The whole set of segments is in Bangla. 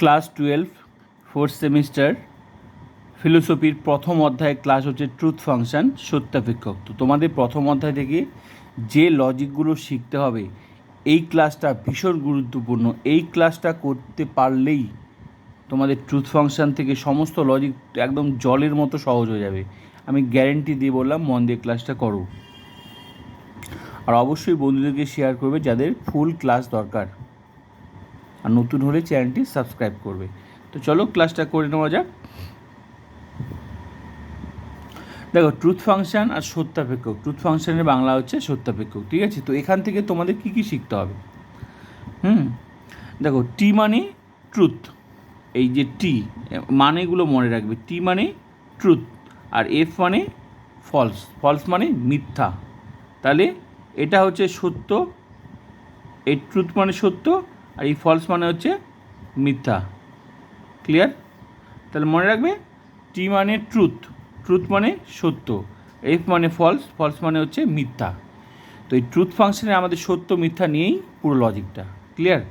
ক্লাস টুয়েলভ, ফোর্থ সেমিস্টার, ফিলোসফির প্রথম অধ্যায় ক্লাস হচ্ছে ট্রুথ ফাংশন, সত্যাপেক্ষক। তো তোমাদের প্রথম অধ্যায় থেকে যে লজিকগুলো শিখতে হবে, এই ক্লাসটা ভীষণ গুরুত্বপূর্ণ। এই ক্লাসটা করতে পারলেই তোমাদের ট্রুথ ফাংশন থেকে সমস্ত লজিক একদম জলের মতো সহজ হয়ে যাবে। আমি গ্যারেন্টি দিয়ে বললাম, মন দিয়ে ক্লাসটা করো। আর অবশ্যই বন্ধুদেরকে শেয়ার করবে যাদের ফুল ক্লাস দরকার। আর নতুন হলে চ্যানেলটি সাবস্ক্রাইব করবে। তো চলো ক্লাসটা করে নেওয়া যাক। দেখো ট্রুথ ফাংশন আর সত্যাপেক্ষক। ট্রুথ ফাংশনের বাংলা হচ্ছে সত্যাপেক্ষক, ঠিক আছে? তো এখান থেকে তোমাদের কি কি শিখতে হবে? হুম? দেখো টি মানে ট্রুথ এই যে টি মানেগুলো মনে রাখবে। টি মানে ট্রুথ আর এফ মানে ফলস ফলস মানে মিথ্যা। তাহলে এটা হচ্ছে সত্য এই ট্রুথ মানে সত্য আর এই ফলস মানে হচ্ছে মিথ্যা। ক্লিয়ার তাহলে মনে রাখবে টি মানে ট্রুথ ট্রুথ মানে সত্য এফ মানে ফলস ফলস মানে হচ্ছে মিথ্যা। তো এই ট্রুথ ফাংশনে আমাদের সত্য, মিথ্যা নিয়েই পুরো লজিকটা ক্লিয়ার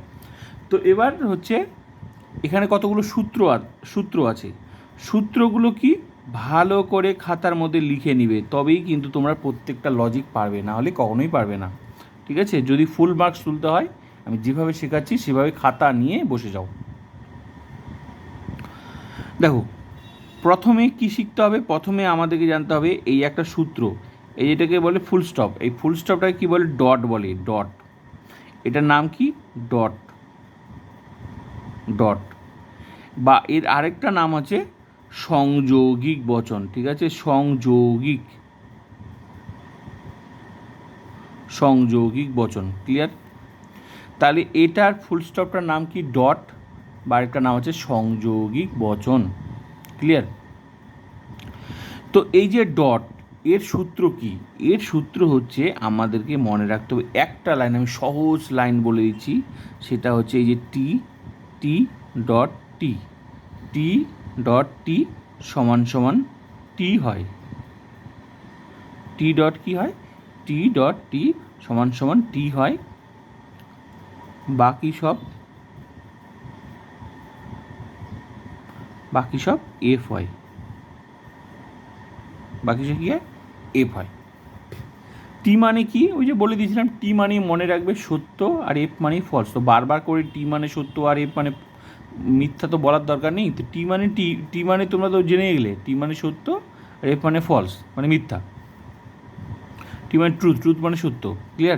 তো এবার হচ্ছে, এখানে কতগুলো সূত্র আর সূত্র আছে। সূত্রগুলো কি ভালো করে খাতার মধ্যে লিখে নিবে, তবেই কিন্তু তোমরা প্রত্যেকটা লজিক পারবে না হলে কখনোই পারবে না। ঠিক আছে? যদি ফুল মার্কস তুলতে হয় আমি যেভাবে শেখাচ্ছি, সেভাবে খাতা নিয়ে বসে যাও। দেখো, প্রথমে কি শিখতে হবে? প্রথমে আমাদেরকে জানতে হবে এই একটা সূত্র, এই যেটাকে বলে ফুল স্টপ এই ফুল স্টপটাকে কী বলে? ডট বলে ডট এটার নাম কি? ডট ডট বা এর আরেকটা নাম আছে সংযোগিক বচন, ঠিক আছে? সংযোগিক। সংযোগিক বচন ক্লিয়ার তাহলে এটার ফুল স্টপটার নাম কি? ডট বা আরেকটা নাম হচ্ছে সংযোগিক বচন। ক্লিয়ার তো এই যে ডট এর সূত্র কি? এর সূত্র হচ্ছে আমাদেরকে মনে রাখতে হবে, একটা লাইন আমি সহজ লাইন বলে দিচ্ছি, সেটা হচ্ছে এই যে টি টি ডট টি টি ডট টি সমান সমান টি হয়। টি ডট কি হয়? টি ডট টি সমান সমান টি হয়। বাকি সব বাকি সব এফ হয়। বাকি সব কী হয়? এফ হয়। টি মানে কি? ওই যে বলে দিয়েছিলাম টি মানে মনে রাখবে সত্য আর এফ মানে ফলস তো বারবার করে টি মানে সত্য আর এফ মানে মিথ্যা তো বলার দরকার নেই। তো টি মানে টি টি মানে তোমরা তো জেনে গেলে টি মানে সত্য আর এফ মানে ফলস মানে মিথ্যা। টি মানে ট্রুথ ট্রুথ মানে সত্য ক্লিয়ার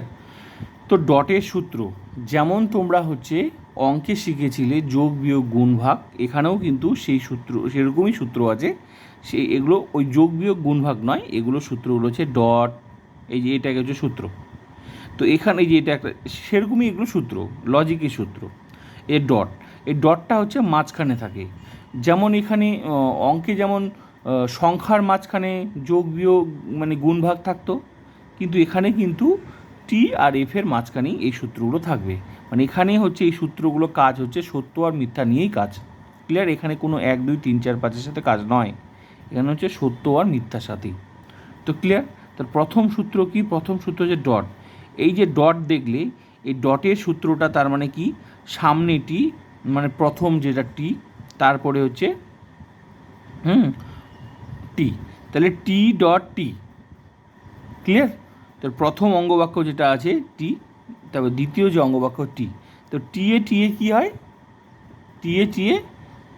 তো ডটের সূত্র যেমন তোমরা হচ্ছে অঙ্কে শিখেছিলে যোগ, বিয়োগ, গুণ, ভাগ, এখানেও কিন্তু সেই সূত্র, সেরকমই সূত্র আছে। সেই এগুলো ওই যোগ, বিয়োগ, গুণ, ভাগ নয়, এগুলো সূত্রগুলো হচ্ছে ডট, এই যে এটা হচ্ছে সূত্র। তো এখানে যে এটা একটা, সেরকমই এগুলো সূত্র লজিকের সূত্র, এ ডট। এই ডটটা হচ্ছে মাঝখানে থাকে। যেমন এখানে অঙ্কে যেমন সংখ্যার মাঝখানে যোগ, বিয়োগ মানে গুণ, ভাগ থাকতো, কিন্তু এখানে কিন্তু টি আর এফের মাঝখানেই এই সূত্রগুলো থাকবে। মানে এখানে হচ্ছে এই সূত্রগুলো কাজ হচ্ছে সত্য আর মিথ্যা নিয়েই কাজ। ক্লিয়ার এখানে কোনো এক, দুই, তিন, চার, পাঁচের সাথে কাজ নয়। এখানে হচ্ছে সত্য আর মিথ্যার সাথেই। তো ক্লিয়ার তার প্রথম সূত্র কি? প্রথম সূত্র হচ্ছে ডট। এই যে ডট দেখলে, এই ডটের সূত্রটা তার মানে কি? সামনে টি মানে প্রথম যেটা টি, তারপরে হচ্ছে, হুম, টি। তাহলে টি ডট টি। ক্লিয়ার তার প্রথম অঙ্গবাক্য যেটা আছে, টি, তারপর দ্বিতীয় যে অঙ্গবাক্য, টি। তো টি এ টি এ কী হয়? টি এ টি এ,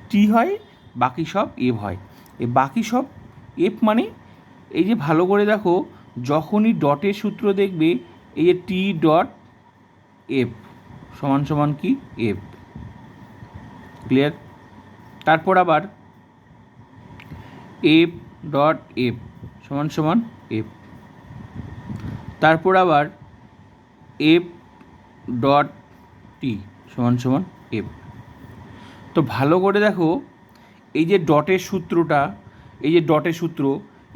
টি হয়, বাকি সব এফ হয়। এ বাকি সব এফ মানে এই যে ভালো করে দেখো, যখনই ডটের সূত্র দেখবে, এই যে টি ডট এফ, সমান সমান কি? এফ। ক্লিয়ার? তারপর আবার, এফ ডট এফ, সমান সমান এফ। তারপর আবার এফ ডট টি সমান সমান এফ তো ভালো করে দেখো, এই যে ডটের সূত্রটা, এই যে ডটের সূত্র,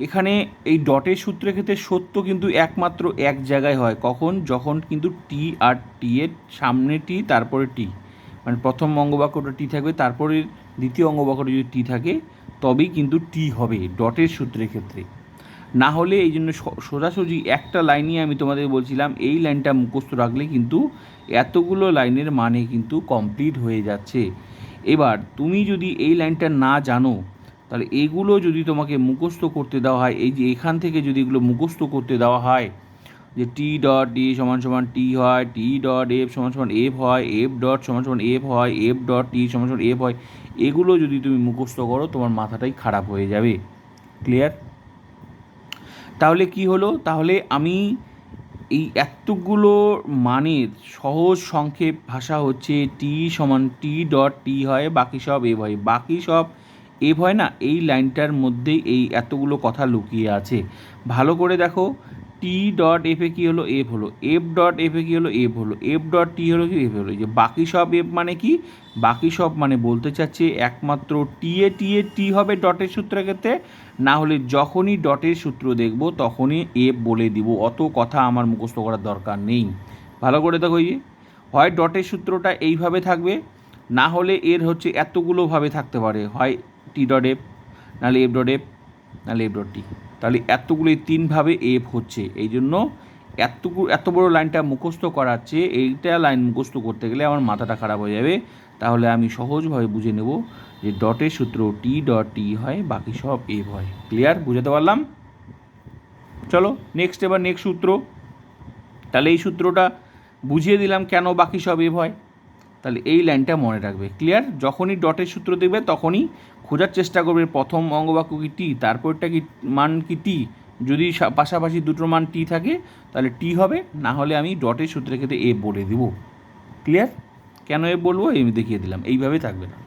এখানে এই ডটের সূত্রের ক্ষেত্রে সত্য কিন্তু একমাত্র এক জায়গায় হয়। কখন? যখন কিন্তু টি আর টি এর সামনে টি তারপরে টি মানে প্রথম অঙ্গবাক্যটা টি থাকবে তারপরে দ্বিতীয় অঙ্গবাক্যটা যদি টি থাকে, তবেই কিন্তু টি হবে ডটের সূত্রের ক্ষেত্রে। না হলে এই জন্য সোজাসুজি একটা লাইনই আমি তোমাদের বলছিলাম, এই লাইনটা মুখস্থ রাখলে কিন্তু এতগুলো লাইনের মানে কিন্তু কমপ্লিট হয়ে যাচ্ছে। এবার তুমি যদি এই লাইনটা না জানো, তাহলে এগুলো যদি তোমাকে মুখস্থ করতে দেওয়া হয়, এই যে এখান থেকে যদি এগুলো মুখস্থ করতে দেওয়া হয়, যে টি ডট ডি সমান সমান টি হয় টি ডট এফ সমান সমান এফ হয় এফ ডট সমান সমান এফ হয় এফ ডট টি সমান সমান এফ হয়, এগুলো যদি তুমি মুখস্থ করো, তোমার মাথাটাই খারাপ হয়ে যাবে। ক্লিয়ার তাহলে কি হলো? তাহলে আমি এই এতগুলো মানের সহজ সংক্ষেপ ভাষা হচ্ছে টি সমান টি ডট টি হয়, বাকি সব এ হয়। বাকি সব এ হয় না? এই লাইনটার মধ্যেই এই এতগুলো কথা লুকিয়ে আছে। ভালো করে দেখো। টি ডট এফে কী হলো? এফ হলো। এফ ডট এফে কী হলো? এফ হলো। এফ ডট টি হলো কি? এফ হলো। যে বাকি সব এফ মানে কি? বাকি সব মানে বলতে চাচ্ছে একমাত্র টি এ টি এ টি হবে ডটের সূত্রের ক্ষেত্রে। না হলে যখনই ডটের সূত্র দেখব, তখনই এফ বলে দিব। অত কথা আমার মুখস্থ করার দরকার নেই। ভালো করে দেখো এই যে। হয় ডটের সূত্রটা এইভাবে থাকবে, না হলে এর হচ্ছে এতগুলোভাবে থাকতে পারে। হয় টি ডট এফ নাহলে এফ ডট এফ নাহলে এফ ডট টি তাহলে এতগুলো এই তিনভাবে এফ হচ্ছে। এই জন্য এতটুকু এত বড় লাইনটা মুখস্থ করাচ্ছে এইটা লাইন মুখস্থ করতে গেলে আমার মাথাটা খারাপ হয়ে যাবে। তাহলে আমি সহজভাবে বুঝে নেব যে ডটের সূত্র টি ডট টি হয়, বাকি সব এফ হয়। ক্লিয়ার বুঝাতে পারলাম? চলো নেক্সট এবার নেক্সট সূত্র। তাহলে এই সূত্রটা বুঝিয়ে দিলাম কেন বাকি সব এফ হয়। তাহলে এই লাইনটা মনে রাখবে। ক্লিয়ার যখনই ডটের সূত্র দেখবে, তখনই খোঁজার চেষ্টা করবে প্রথম অঙ্গবাক্য কি টি, তারপরটা কি মান কি টি? যদি পাশাপাশি দুটো মান টি থাকে, তাহলে টি হবে, না হলে আমি ডটের সূত্রের ক্ষেত্রে এ বলে দেব। ক্লিয়ার কেন এ বলব? আমি দেখিয়ে দিলাম। এইভাবে থাকবে না।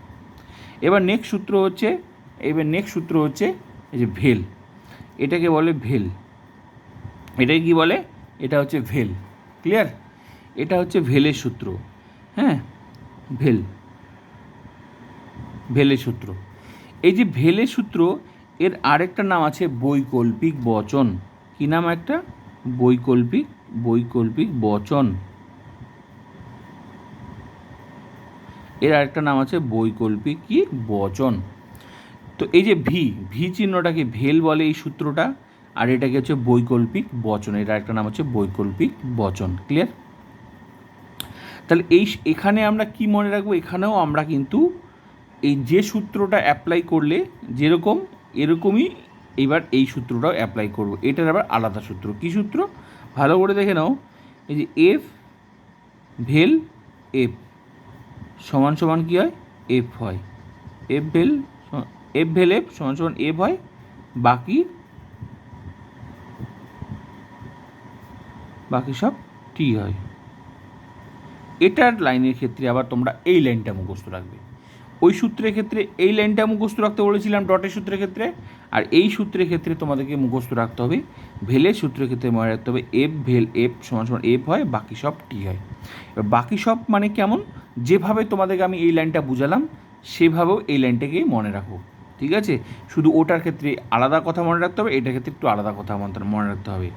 এবার নেক্সট সূত্র হচ্ছে, এবার নেক্সট সূত্র হচ্ছে এই যে ভেল। এটাকে বলে ভেল। এটাকে কি বলে? এটা হচ্ছে ভেল। ক্লিয়ার এটা হচ্ছে ভেলের সূত্র। হ্যাঁ? ভেল। ভেলের সূত্র। এই যে ভেলে সূত্র, এর আরেকটা নাম আছে বৈকল্পিক বচন। কি নাম একটা? বৈকল্পিক বৈকল্পিক বচন। এর আরেকটা নাম আছে বৈকল্পিক কি বচন। তো এই যে ভি ভি চিহ্নটাকে ভেল বলে এই সূত্রটা, আর এটাকে হচ্ছে বৈকল্পিক বচন। এর আরেকটা নাম হচ্ছে বৈকল্পিক বচন। ক্লিয়ার তাহলে এই এখানে আমরা কি মনে রাখব? এখানেও আমরা কিন্তু এই যে সূত্রটা অ্যাপ্লাই করলে যেরকম, এরকমই এবার এই সূত্রটাও অ্যাপ্লাই করব। এটার আবার আলাদা সূত্র। কী সূত্র? ভালো করে দেখে নাও। এই যে এফ ভেল এফ সমান সমান কী হয়? এফ হয়। এফ ভেল এফ ভেল এফ সমান সমান এফ হয়। বাকি বাকি সব টি হয়। এটার লাইনের ক্ষেত্রে আবার তোমরা এই লাইনটা মুখস্থ রাখবে। ওই সূত্রের ক্ষেত্রে এই লাইনটা মুখস্থ রাখতে বলেছিলাম ডটের সূত্রের ক্ষেত্রে। আর এই সূত্রের ক্ষেত্রে তোমাদেরকে মুখস্থ রাখতে হবে ভেলের সূত্রের ক্ষেত্রে মনে রাখতে হবে এফ ভেল এফ সমান সমান এফ হয়, বাকি সব টি হয়। এবার বাকি সব মানে কেমন? যেভাবে তোমাদেরকে আমি এই লাইনটা বুঝালাম, সেভাবেও এই লাইনটাকেই মনে রাখো, ঠিক আছে? শুধু ওটার ক্ষেত্রে আলাদা কথা মনে রাখতে হবে, এটার ক্ষেত্রে একটু আলাদা কথা মনে রাখতে হবে।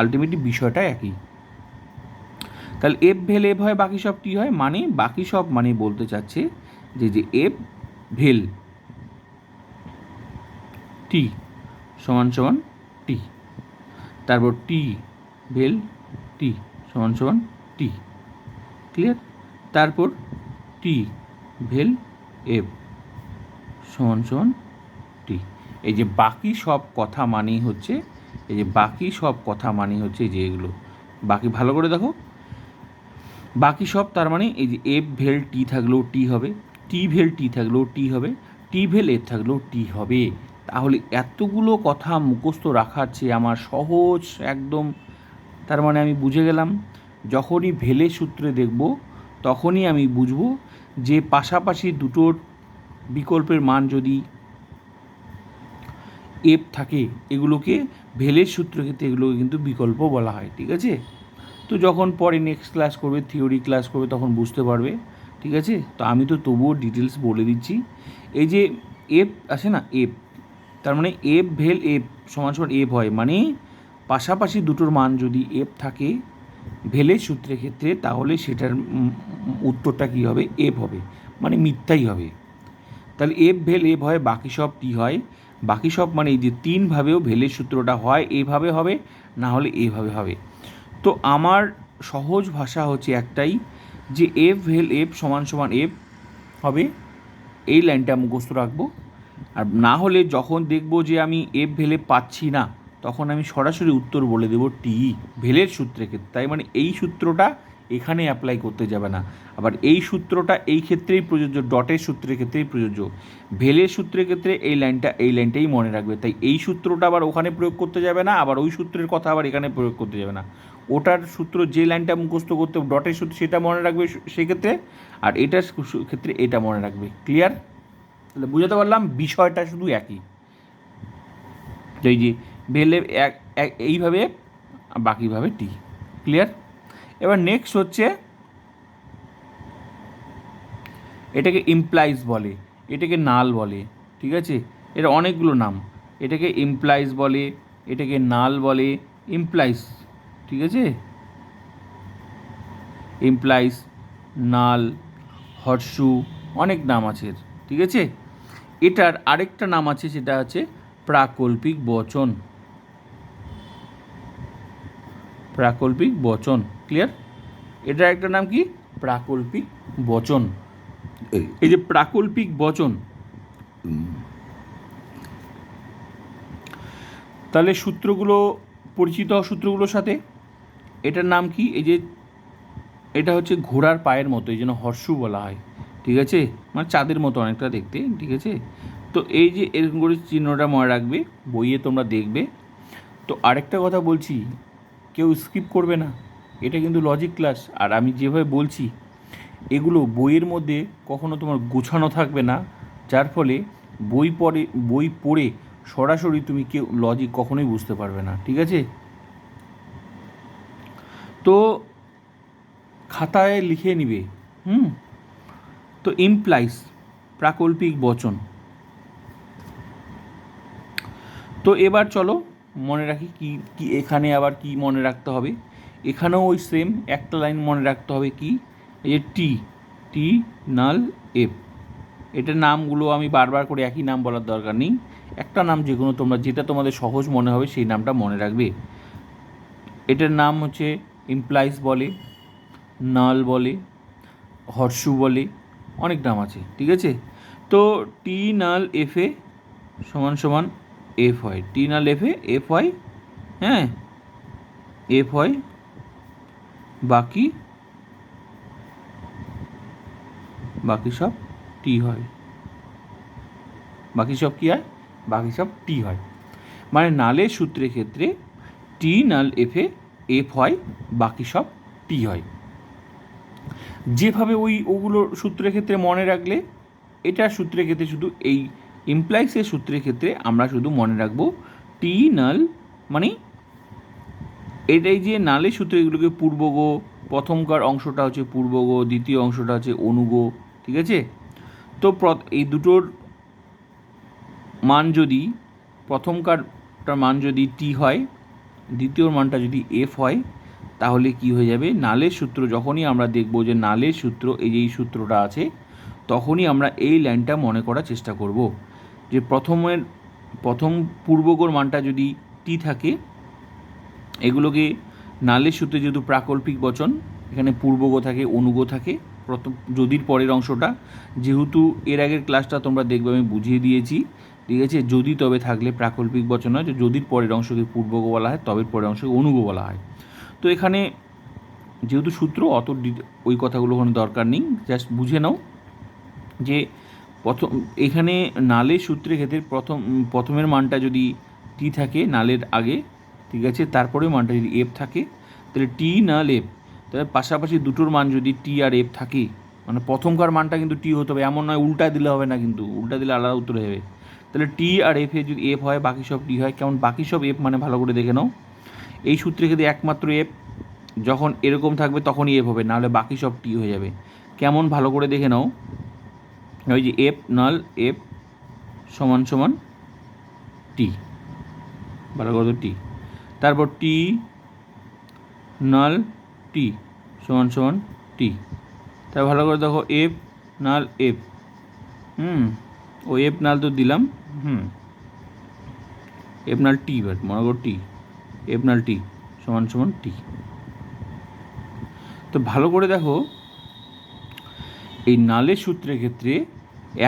আলটিমেটলি বিষয়টা একই। তাহলে এফ ভেল এফ হয়, বাকি সব টি হয় মানে বাকি সব মানে বলতে চাচ্ছে যে যে এফ, ভেল। টি, সমান সমান টি। তারপর টি, ভেল, টি, সমান সমান টি। ক্লিয়ার? তারপর টি, ভেল, এফ, সমান সমান টি। এই যে বাকি সব কথা মানেই হচ্ছে, এই যে বাকি সব কথা মানেই হচ্ছে যে এগুলো। বাকি ভালো করে দেখো। বাকি সব তার মানে এই যে এফ, ভেল, টি থাকলেও টি হবে। টি ভেল টি থাকলেও টি হবে টি ভেল এফ থাকলেও টি হবে। তাহলে এতগুলো কথা মুখস্থ রাখার চেয়ে আমার সহজ একদম, তার মানে আমি বুঝে গেলাম, যখনই ভেলে সূত্রে দেখব, তখনই আমি বুঝব যে পাশাপাশি দুটোর বিকল্পের মান যদি এফ থাকে, এগুলোকে ভেলের সূত্র ক্ষেত্রে এগুলোকে কিন্তু বিকল্প বলা হয়, ঠিক আছে? তো যখন পরে নেক্সট ক্লাস করবে থিওরি ক্লাস করবে, তখন বুঝতে পারবে। ঠিক আছে? তো আমি তো তবুও ডিটেলস বলে দিচ্ছি। এই যে এফ আছে না এফ তার মানে এফ ভেল এফ সমান সমান এফ হয় মানে পাশাপাশি দুটোর মান যদি এফ থাকে, ভেলের সূত্রের ক্ষেত্রে, তাহলে সেটার উত্তরটা কী হবে? এফ হবে মানে মিথ্যাই হবে। তাহলে এফ ভেল এফ হয়, বাকি সব টি হয়? বাকি সব মানে এই যে তিনভাবেও ভেলের সূত্রটা হয় এইভাবে হবে, না হলে এইভাবে হবে। তো আমার সহজ ভাষা হচ্ছে একটাই যে এফ ভেল এফ সমান সমান এফ হবে, এই লাইনটা মুখস্থ রাখব। আর না হলে যখন দেখব যে আমি এফ ভেলে পাচ্ছি না, তখন আমি সরাসরি উত্তর বলে দেবো টি ভেলের সূত্রের ক্ষেত্রে তাই মানে এই সূত্রটা এখানে অ্যাপ্লাই করতে যাবে না। আবার এই সূত্রটা এই ক্ষেত্রেই প্রযোজ্য ডটের সূত্রের ক্ষেত্রেই প্রযোজ্য। ভেলের সূত্রের ক্ষেত্রে এই লাইনটা এই লাইনটাই মনে রাখবে। তাই এই সূত্রটা আবার ওখানে প্রয়োগ করতে যাবে না, আবার ওই সূত্রের কথা আবার এখানে প্রয়োগ করতে যাবে না। ওটার সূত্র যে লাইনটা মুখস্থ করতে ডটের সূত্র সেটা মনে রাখবে সেক্ষেত্রে, আর এটার ক্ষেত্রে এটা মনে রাখবে। ক্লিয়ার তাহলে বুঝাতে পারলাম বিষয়টা শুধু একই। এই যে, ভেলে এক- এইভাবে বাকিভাবে টি ক্লিয়ার এবার নেক্সট হচ্ছে, এটাকে ইমপ্লাইজ বলে, এটাকে নাল বলে, ঠিক আছে? এর অনেকগুলো নাম। এটাকে ইমপ্লাইজ বলে, এটাকে নাল বলে ইমপ্লাইজ ঠিক আছে? ইমপ্লাইজ নাল হর্ষু অনেক নাম আছে ঠিক আছে? এটার আরেকটা নাম আছে সেটা হচ্ছে প্রাকল্পিক বচন। প্রাকল্পিক বচন ক্লিয়ার এটার একটা নাম কি? প্রাকল্পিক বচন। এই যে প্রাকল্পিক বচন। তাহলে সূত্রগুলো পরিচিত সূত্রগুলোর সাথে এটার নাম কি? এই যে এটা হচ্ছে ঘোড়ার পায়ের মতো, এই জন্য হর্ষু বলা হয়, ঠিক আছে? মানে চাঁদের মতো অনেকটা দেখতে, ঠিক আছে? তো এই যে এরকম করে চিহ্নটা মনে রাখবে, বইয়ে তোমরা দেখবে। তো আরেকটা কথা বলছি, কেউ স্কিপ করবে না, এটা কিন্তু লজিক ক্লাস আর আমি যেভাবে বলছি, এগুলো বইয়ের মধ্যে কখনো তোমার গোছানো থাকবে না, যার ফলে বই পড়ে বই পড়ে সরাসরি তুমি কেউ লজিক কখনোই বুঝতে পারবে না, ঠিক আছে? তো খাতায় লিখে নিবে, হুম? তো ইমপ্লাইজ প্রাকল্পিক বচন। তো এবার চলো মনে রাখি কি কি এখানে আবার কি মনে রাখতে হবে। এখানেও ওই সেম একটা লাইন মনে রাখতে হবে কি? এই যে টি টি নাল এফ এটার নামগুলো আমি বারবার করে একই নাম বলার দরকার নেই। একটা নাম যে কোনো তোমরা, যেটা তোমাদের সহজ মনে হবে সেই নামটা মনে রাখবে। এটার নাম হচ্ছে ইমপ্লাইজ বলে নাল বলে হর্ষু বলে, অনেক নাম আছে, ঠিক আছে? তো টি নাল এফ এ সমান সমান এফ হয় টি নাল এফ এ এফ হয় হ্যাঁ? এফ হয়, বাকি বাকি সব টি হয়। বাকি সব কী হয়? বাকি সব টি হয়। মানে নালের সূত্রের ক্ষেত্রে টি নাল এফে এফ হয়, বাকি সব টি হয়। যেভাবে ওই ওগুলো সূত্রের ক্ষেত্রে মনে রাখলে এটার সূত্রের ক্ষেত্রে শুধু এই ইমপ্লাইসের সূত্রের ক্ষেত্রে আমরা শুধু মনে রাখব টি নাল মানে এটাই যে নালের সূত্রে এগুলোকে পূর্বগো, প্রথমকার অংশটা হচ্ছে পূর্বগো, দ্বিতীয় অংশটা হচ্ছে অনুগো, ঠিক আছে? তো এই দুটোর মান যদি, প্রথমকারটার মান যদি টি হয় দ্বিতীয় মানটা যদি এফ হয়, তাহলে কি হয়ে যাবে? নালের সূত্র, যখনই আমরা দেখব যে নালের সূত্র, এই যে এই সূত্রটা আছে, তখনই আমরা এই লাইনটা মনে করার চেষ্টা করব। যে প্রথমের, প্রথম পূর্বগর মানটা যদি টি থাকে, এগুলোকে নালের সূত্রে যেহেতু প্রাকল্পিক বচন, এখানে পূর্বগ থাকে, অনুগো থাকে, প্রথম, যদির পরের অংশটা, যেহেতু এর আগের ক্লাসটা তোমরা দেখবে, আমি বুঝিয়ে দিয়েছি ঠিক আছে? যদি তবে থাকলে প্রাকল্পিক বচন হয় যে যদির পরের অংশকে পূর্বগো বলা হয় তবে পরের অংশকে অনুগ বলা হয়। তো এখানে যেহেতু সূত্র, অত ওই কথাগুলো ওখানে দরকার নেই। জাস্ট বুঝে নাও যে প্রথম এখানে নালের সূত্রের ক্ষেত্রে প্রথম প্রথমের মানটা যদি টি থাকে নালের আগে, ঠিক আছে? তারপরে মানটা যদি এফ থাকে, তাহলে টি নাল এফ তাহলে পাশাপাশি দুটোর মান যদি টি আর এফ থাকে মানে প্রথমকার মানটা কিন্তু টি হতে হবে। এমন নয়, উল্টা দিলে হবে না কিন্তু। উল্টা দিলে আলাদা উত্তর হবে তাহলে টি আর এফ এ যদি এফ হয়, বাকি সব টি হয়, কেমন? বাকি সব এফ মানে ভালো করে দেখে নাও। এই সূত্রে ক্ষেত্রে একমাত্র এফ যখন এরকম থাকবে তখনই এফ হবে, নাহলে বাকি সব টি হয়ে যাবে। কেমন? ভালো করে দেখে নাও। ওই যে এফ নাল এফ সমান সমান টি ভালো করে টি তারপর টি নাল টি সমান সমান টি তারপর ভালো করে দেখো এফ নাল এফ হুম। ও এফ নাল তো দিলাম হুম। এফ নাল টি বাট মনে করো টি এফ নাল টি সমান সমান টি। তো ভালো করে দেখো এই নালের সূত্রের ক্ষেত্রে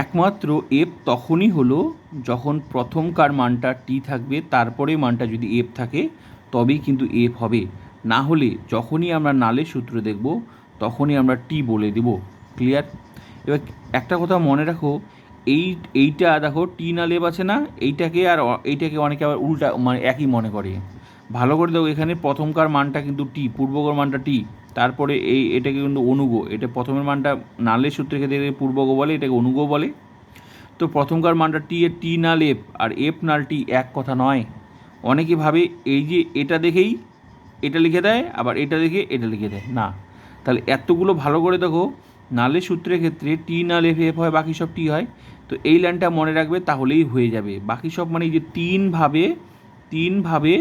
একমাত্র এফ তখনই হলো যখন প্রথমকার মানটা টি থাকবে তারপরে মানটা যদি এফ থাকে তবেই কিন্তু এফ হবে। না হলে যখনই আমরা নালের সূত্র দেখব তখনই আমরা টি বলে দেব। ক্লিয়ার? এবার একটা কথা মনে রাখো এই, এইটা দেখো টি না লেব আছে না, এইটাকে আর এইটাকে অনেকে আবার উল্টা মানে একই মনে করে। ভালো করে দেখো এখানে প্রথমকার মানটা কিন্তু টি, পূর্বকর মানটা টি, তারপরে এই, এটাকে কিন্তু অনুগ, এটা প্রথমের মানটা নালের সূত্রে ক্ষেত্রে পূর্বক বলে, এটাকে অনুগ বলে। তো প্রথমকার মানটা টি এর টি নাল এফ আর এফ নাল টি এক কথা নয়। অনেকে ভাবে এই যে এটা দেখেই এটা লিখে দেয়, আবার এটা দেখে এটা লিখে দেয়। না। তাহলে এতগুলো ভালো করে দেখো, নালের সূত্রের ক্ষেত্রে টি নাল এফ এফ হয়, বাকি সব টি হয়। তো এই লাইনটা মনে রাখবে, তাহলেই হয়ে যাবে। বাকি সব মানে যে তিনভাবে তিনভাবে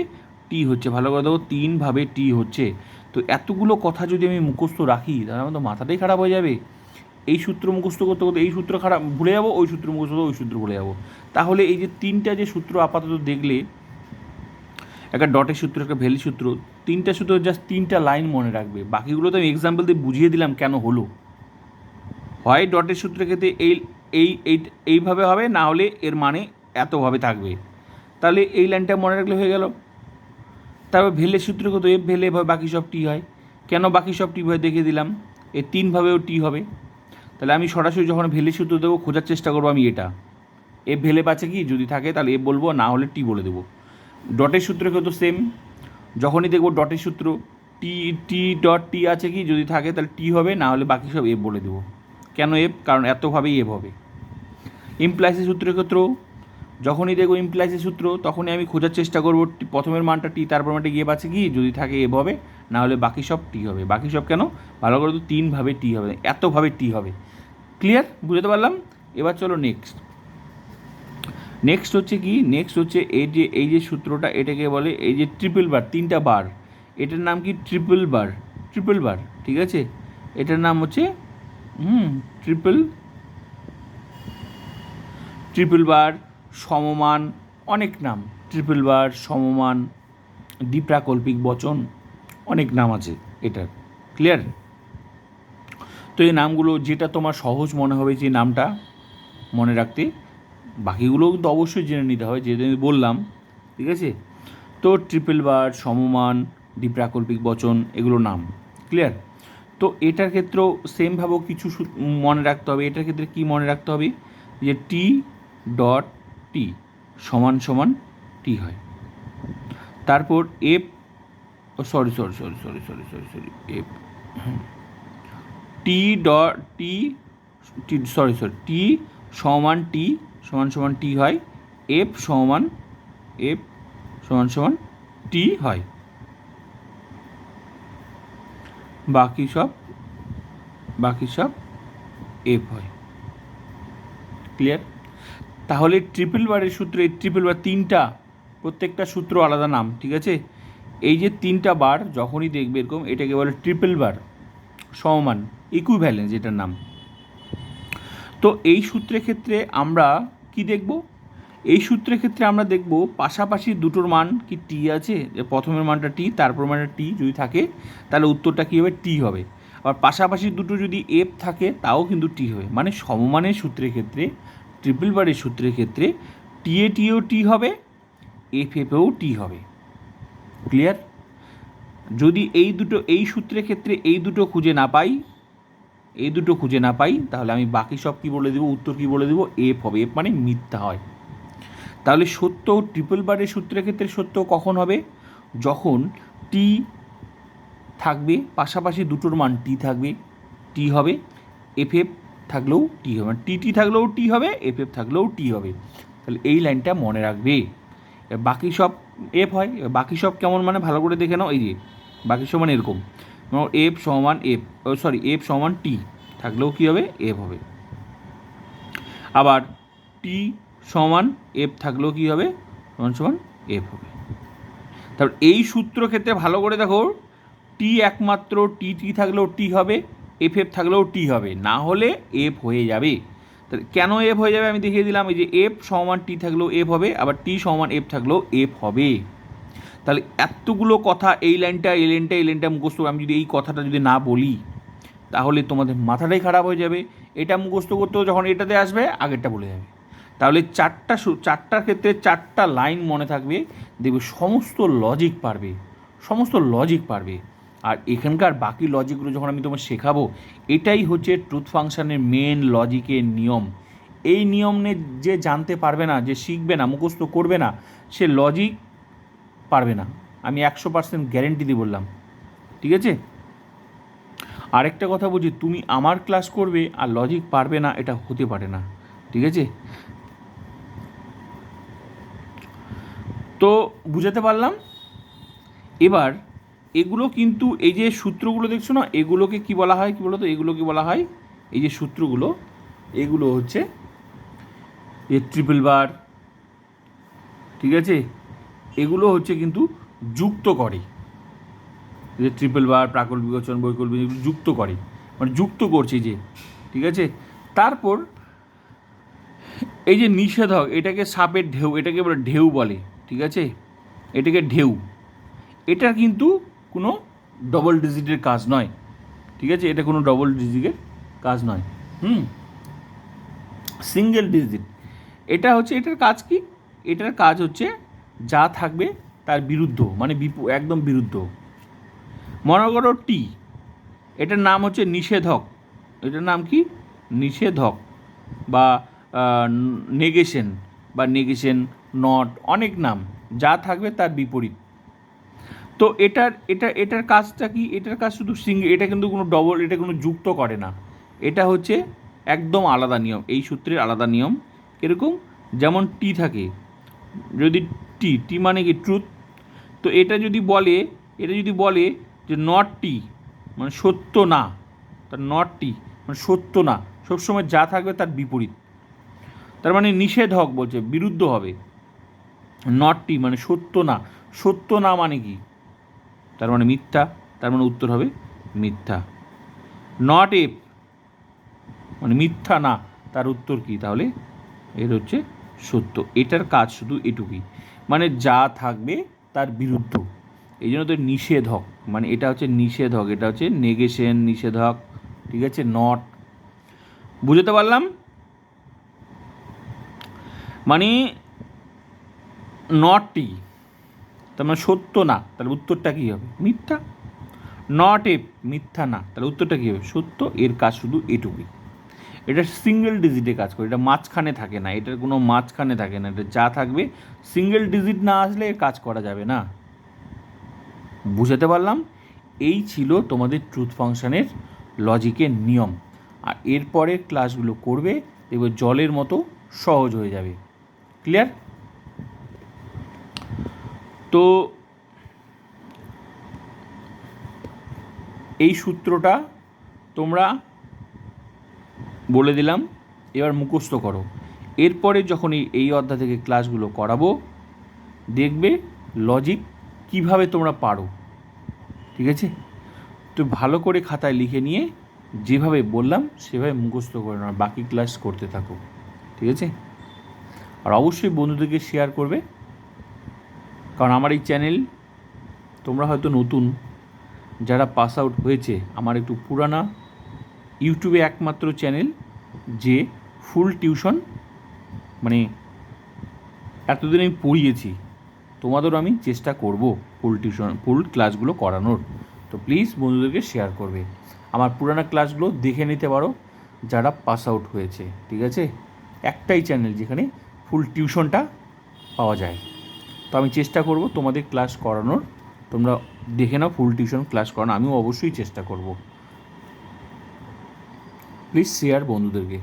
টি হচ্ছে। ভালো করে দেখো তিনভাবে টি হচ্ছে। তো এতগুলো কথা যদি আমি মুখস্থ রাখি, তাহলে আমার তো মাথাটাই খারাপ হয়ে যাবে। এই সূত্র মুখস্থ করতে করতে এই সূত্র খারাপ, ভুলে যাব, ওই সূত্র মুখস্থ করতে ওই সূত্র ভুলে যাব। তাহলে এই যে তিনটা যে সূত্র আপাতত দেখলে, একটা ডটের সূত্র, একটা ভ্যালি সূত্র, তিনটা সূত্র জাস্ট তিনটা লাইন মনে রাখবে। বাকিগুলো তো আমি এক্সাম্পল দিয়ে বুঝিয়ে দিলাম কেন হলো। হয় ডটের সূত্রের ক্ষেত্রে এই এই এই, এইভাবে হবে, না হলে এর মানে এতভাবে থাকবে। তাহলে এই লাইনটা মনে রাখলে হয়ে গেল। তারপর ভেলের সূত্র কত? এফ ভেলে এভাবে বাকি সব টি হয়। কেন বাকি সব টি হয় দেখিয়ে দিলাম? এ তিনভাবেও টি হবে। তাহলে আমি সরাসরি যখন ভেলের সূত্র দেবো, খোঁজার চেষ্টা করব আমি এটা। এফ ভেলে পাচ্ছে কি? যদি থাকে, তাহলে এফ বলব, না হলে টি বলে দেবো। ডটের সূত্র কত? সেম যখনই দেখব ডটের সূত্র, টি টি ডট টি আছে কি? যদি থাকে, তাহলে টি হবে, না হলে বাকি সব এফ বলে দেবো। কেন এফ কারণ এতভাবেই এফ হবে। ইমপ্লাইসের সূত্রের ক্ষেত্রেও, যখনই দেখব ইমপ্লাইসের সূত্র, তখনই আমি খোঁজার চেষ্টা করব প্রথমের মানটা টি, তারপর মানটা গিয়ে পাচ্ছে কি? যদি থাকে এফ হবে না হলে বাকি সব টি হবে। বাকি সব কেন? ভালো করে তো তিনভাবে টি হবে, এতভাবে টি হবে। ক্লিয়ার বুঝতে পারলাম? এবার চলো নেক্সট নেক্সট হচ্ছে কি? নেক্সট হচ্ছে এই যে এই যে সূত্রটা, এটাকে বলে এই যে ট্রিপল বার তিনটা বার এটার নাম কি? ট্রিপল বার ট্রিপল বার ঠিক আছে? এটার নাম হচ্ছে হুম। ট্রিপল ট্রিপল বার সমমান, অনেক নাম। ট্রিপল বার সমমান, দ্বিপ্রাকল্পিক বচন, অনেক নাম আছে এটার ক্লিয়ার তো এই নামগুলো, যেটা তোমার সহজ মনে হবে যে নামটা মনে রাখতে, বাকিগুলোও কিন্তু অবশ্যই জেনে নিতে হবে আমি বললাম, ঠিক আছে? তো ট্রিপল বার সমমান, দ্বিপ্রাকল্পিক বচন, এগুলো নাম। ক্লিয়ার তো এটার ক্ষেত্রেও সেমভাবেও কিছু মনে রাখতে হবে। এটার ক্ষেত্রে কি মনে রাখতে হবে? যে টি ডট টি সমান সমান টি হয়। তারপর F sorry sorry sorry sorry sorry sorry sorry F T dot T sorry sorry T সমান টি সমান সমান টি হয়। এফ সমান এফ সমান সমান টি হয়। বাকি সব বাকি সব এফ হয়। ক্লিয়ার তাহলে ট্রিপল বারের সূত্র ট্রিপল বার তিনটা, প্রত্যেকটা সূত্র আলাদা নাম, ঠিক আছে? এই যে তিনটা বার যখনই দেখবে এরকম, এটাকে বলে ট্রিপল বার সমমান ইকুইভ্যালেন্স যেটার নাম। তো এই সূত্রের ক্ষেত্রে আমরা কি দেখব? এই সূত্রের ক্ষেত্রে আমরা দেখব পাশাপাশি দুটোর মান কি টি আছে? প্রথমের মানটা টি তারপর মানটা টি যদি থাকে, তাহলে উত্তরটা কী হবে? টি হবে। আবার পাশাপাশি দুটো যদি এফ থাকে, তাও কিন্তু টি হবে। মানে সমমানের সূত্রের ক্ষেত্রে ট্রিপল বারের সূত্রের ক্ষেত্রে টি এ টিও টি হবে এফ এফেও টি হবে। ক্লিয়ার যদি এই দুটো, এই সূত্রের ক্ষেত্রে এই দুটো খুঁজে না পাই, এই দুটো খুঁজে না পাই, তাহলে আমি বাকি সব কি বলে দেবো? উত্তর কি বলে দেবো? এফ হবে। এফ মানে মিথ্যা হয়। তাহলে সত্য ট্রিপল বারের সূত্রের ক্ষেত্রে সত্য কখন হবে? যখন টি থাকবে, পাশাপাশি দুটোর মান টি থাকবে টি হবে এফ এফ থাকলেও টি হবে। টি টি থাকলেও টি হবে এফ এফ থাকলেও টি হবে। তাহলে এই লাইনটা মনে রাখবে। বাকি সব এফ হয় বাকি সব কেমন মানে ভালো করে দেখে নাও। এই যে, বাকি সব মানে এরকম। এফ সমান এফ সরি এফ সমান টি থাকলেও কী হবে? এফ হবে। আবার টি সমান এফ থাকলেও কী হবে? সমান সমান এফ হবে। তারপর এই সূত্র ক্ষেত্রে ভালো করে দেখো টি একমাত্র টি টি থাকলেও টি হবে এফ এফ থাকলেও টি হবে, না হলে এফ হয়ে যাবে। তাহলে কেন এফ হয়ে যাবে আমি দেখিয়ে দিলাম, এই যে এফ সমান টি থাকলেও এফ হবে, আবার টি সমান এফ থাকলেও এফ হবে। তাহলে এতগুলো কথা এই লাইনটা এই লাইনটা এই লাইনটা মুখস্থ আমি যদি এই কথাটা যদি না বলি, তাহলে তোমাদের মাথাটাই খারাপ হয়ে যাবে। এটা মুখস্থ করতেও যখন এটাতে আসবে, আগেরটা বলে যাবে। তাহলে চারটা চারটার ক্ষেত্রে চারটা লাইন মনে থাকবে, দেখবে সমস্ত লজিক পারবে, সমস্ত লজিক পারবে। আর এখানকার বাকি লজিকগুলো যখন আমি তোমার শেখাবো, এটাই হচ্ছে ট্রুথ ফাংশনের মেন লজিকের নিয়ম। এই নিয়ম নিয়ে যে জানতে পারবে না, যে শিখবে না, মুখস্থ করবে না, সে লজিক পারবে না। আমি একশো পার্সেন্ট গ্যারেন্টি দিয়ে বললাম। ঠিক আছে? আরেকটা কথা বলছি, তুমি আমার ক্লাস করবে আর লজিক পারবে না, এটা হতে পারে না। ঠিক আছে? তো বুঝাতে পারলাম। এবার এগুলো কিন্তু এই যে সূত্রগুলো দেখছ না, এগুলোকে কি বলা হয়? কি বলো তো এগুলোকে বলা হয় এই যে সূত্রগুলো, এগুলো হচ্ছে যে ট্রিপল বার ঠিক আছে? এগুলো হচ্ছে কিন্তু যুক্ত করে। যে ট্রিপল বার প্রাকল বিবেচন বৈকল্পিক এগুলো যুক্ত করে। মানে যুক্ত করছে যে, ঠিক আছে? তারপর এই যে নিষেধক এটাকে সাপের ঢেউ, এটাকে বলে ঢেউ বলে। ঠিক আছে? এটাকে ঢেউ। এটা কিন্তু কোনো ডবল ডিজিটের কাজ নয়। ঠিক আছে? এটা কোনো ডবল ডিজিটের কাজ নয়। হুম? সিঙ্গেল ডিজিট এটা হচ্ছে, এটার কাজ কি? এটার কাজ হচ্ছে যা থাকবে তার বিরুদ্ধ মানে একদম বিরুদ্ধ। মনে করো টি, এটার নাম হচ্ছে নিষেধক। এটার নাম কি? নিষেধক বা নেগেশন বা নেগেশন নট, অনেক নাম, যা থাকবে তার বিপরীত। তো এটার, এটা, এটার কাজটা কি? এটার কাজ শুধু সিঙ্গ এটা কিন্তু কোনো ডবল এটা কোনো যুক্ত করে না। এটা হচ্ছে একদম আলাদা নিয়ম, এই সূত্রের আলাদা নিয়ম। এরকম যেমন টি থাকে, যদি টি টি মানে কি ট্রুথ তো এটা যদি বলে, এটা যদি বলে যে নট টি মানে সত্য না, তার নট টি মানে সত্য না, সবসময় যা থাকবে তার বিপরীত। তার মানে নিষেধ হক বলছে, বিরুদ্ধ হবে। নট টি মানে সত্য না। সত্য না মানে কি? তার মানে মিথ্যা, তার মানে উত্তর হবে মিথ্যা। নট এফ মানে মিথ্যা না, তার উত্তর কি? তাহলে এর হচ্ছে সত্য। এটার কাজ শুধু এটুকুই। মানে যা থাকবে তার বিরুদ্ধ। এই জন্য তো নিষেধক। মানে এটা হচ্ছে নিষেধক, এটা হচ্ছে নেগেশন নিষেধক। ঠিক আছে? নট বুঝতে পারলাম? মানে নটটি তার মানে সত্য না, তাহলে উত্তরটা কী হবে? মিথ্যা। নট এ মিথ্যা না, তাহলে উত্তরটা কী হবে? সত্য, এর কাজ শুধু এটুকুই। এটা সিঙ্গেল ডিজিটে কাজ করে, এটা মাঝখানে থাকে না, এটার কোনো মাঝখানে থাকে না, এটা যা থাকবে সিঙ্গেল ডিজিট না আসলে এর কাজ করা যাবে না। বুঝাতে পারলাম? এই ছিল তোমাদের ট্রুথ ফাংশনের লজিকের নিয়ম। আর এরপরের ক্লাসগুলো করবে, দেখবে জলের মতো সহজ হয়ে যাবে। ক্লিয়ার তো এই সূত্রটা তোমরা বলে দিলাম, এবার মুখস্থ করো। এরপরে যখন এই অধ্যায় থেকে ক্লাসগুলো করাবো, দেখবে লজিক কীভাবে তোমরা পারো। ঠিক আছে? তো ভালো করে খাতায় লিখে নিয়ে যেভাবে বললাম, সেভাবে মুখস্থ করে নাও বাকি ক্লাস করতে থাকো। ঠিক আছে? আর অবশ্যই বন্ধুদেরকে শেয়ার করবে। কারণ আমার এই চ্যানেল তোমরা হয়তো নতুন, যারা পাস আউট হয়েছে, আমার একটু পুরানা ইউটিউবে একমাত্র চ্যানেল যে ফুল টিউশন মানে এতদিন আমি পড়িয়েছি, তোমাদেরও আমি চেষ্টা করব ফুল টিউশন, ফুল ক্লাসগুলো করানোর। তো প্লিজ বন্ধুদেরকে শেয়ার করবে। আমার পুরানো ক্লাসগুলো দেখে নিতে পারো, যারা পাস আউট হয়েছে, ঠিক আছে? একটাই চ্যানেল যেখানে ফুল টিউশনটা পাওয়া যায়। তো আমি চেষ্টা করব তোমাদের ক্লাস করানোর। তোমরা দেখে নাও ফুল টিউশন ক্লাস করানো। আমিও অবশ্যই চেষ্টা করব। প্লিজ শেয়ার বন্ধুদেরকে।